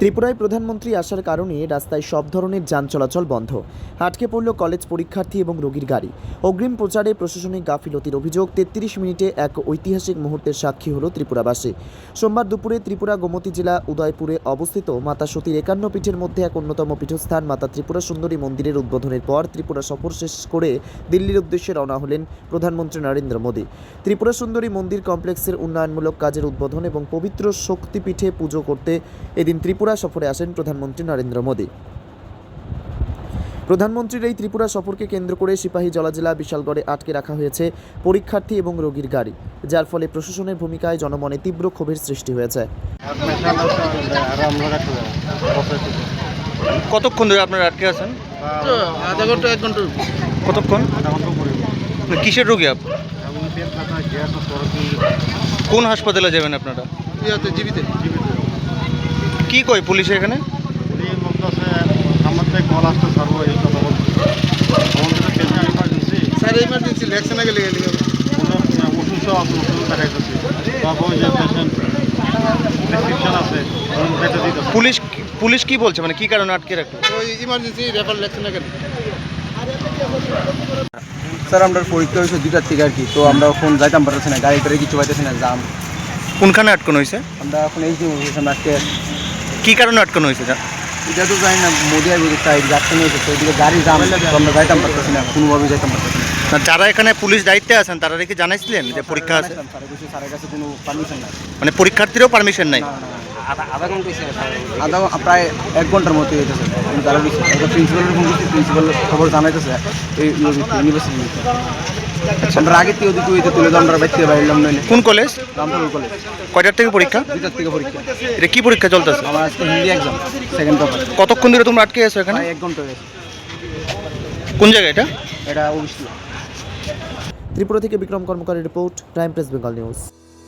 ত্রিপুরায় প্রধানমন্ত্রী আসার কারণে রাস্তায় সব ধরনের যান চলাচল বন্ধ। আটকে পড়ল কলেজ পরীক্ষার্থী এবং রোগীর গাড়ি। অগ্রিম প্রচারে প্রশাসনিক গাফিলতির অভিযোগ, তেত্রিশ মিনিটে এক ঐতিহাসিক মুহূর্তের সাক্ষী হল ত্রিপুরাবাসী। সোমবার দুপুরে ত্রিপুরা গোমতী জেলা উদয়পুরে অবস্থিত মাতা সতীর একান্ন পীঠের মধ্যে এক অন্যতম পীঠস্থান মাতা ত্রিপুরা সুন্দরী মন্দিরের উদ্বোধনের পর ত্রিপুরা সফর শেষ করে দিল্লির উদ্দেশ্যে রওনা হলেন প্রধানমন্ত্রী নরেন্দ্র মোদী। ত্রিপুরা সুন্দরী মন্দির কমপ্লেক্সের উন্নয়নমূলক কাজের উদ্বোধন এবং পবিত্র শক্তিপীঠে পুজো করতে এদিন ত্রিপুরা সফরে আসেন প্রধানমন্ত্রী নরেন্দ্র মোদী। প্রধানমন্ত্রীর এই ত্রিপুরা সফরকে কেন্দ্র করে সিপাহী জলা জেলা বিশালগড়ে আটকে রাখা হয়েছে পরীক্ষার্থী এবং রোগীর গাড়ি যার ফলে প্রশাসনের ভূমিকায় জনমনে তীব্র ক্ষোভের সৃষ্টি হয়েছে। কতক্ষণ ধরে আপনারা আটকে আছেন? আধা ঘণ্টা এক ঘণ্টা কতক্ষণ? মানে কিসের রোগী আপ কোন হাসপাতালে যাবেন আপনারা? ইয়াতে জীবিতে। কি কয় পুলিশ এখানে? স্যার ইমার্জেন্সি ভ্যাকসিনে গেলে গেলে পুলিশ পুলিশ কি বলছে? মানে কি কারণে আটকে রাখল? ওই ইমার্জেন্সি রেফার ভ্যাকসিনে গেলে স্যার আমরা পরীক্ষা হয়েছে দুইটার থেকে আর কি। তো আমরা এখন যাইতাম পারতেছি না গাড়ি টাড়ি কিছু পাইতেছি না জাম। কোনখানে আটকানো হয়েছে? আমরা এখন এই যে আজকে কি কারণে আটকানো হয়েছে যা- এটা তো জানি না মোদি আর তাই আটকানো হয়েছে তো এদিকে গাড়ি জাম আমরা যাইতাম পারতেছি না কোনোভাবে যাইতাম পারতেছি না। না যারা এখানে পুলিশ দায়িত্বে আছেন তারা কি জানাইছিলেন যে পরীক্ষা আছে? স্যারের কাছে স্যারের কাছে কোনো পারমিশন নাই। মানে পরীক্ষার্থীরও পারমিশন নাই? আধা প্রায় এক ঘণ্টার মতো হইতেছে আমি তারা প্রিন্সিপালের ফোন করছি প্রিন্সিপাল খবর জানাইতেছে এই ইউনিভার্সিটি আমরা আগে থেকে ওদিকে ওইতে তুলে আমরা বাইর থেকে বাইরলাম নইলে। কোন কলেজ রামপুর কলেজ কয়টার থেকে পরীক্ষা? দুইটার থেকে পরীক্ষা। এটা কি পরীক্ষা চলতেছে? আমার আজকে হিন্দি এক্সাম সেকেন্ড পেপার কতক্ষণ ধরে তোমরা আটকে আছো এখানে? এক ঘণ্টা হয়েছে কোন জায়গায় এটা? এটা অবশ্যই। ত্রিপুরা থেকে Bikram কর্মকারের report time press Bengal news.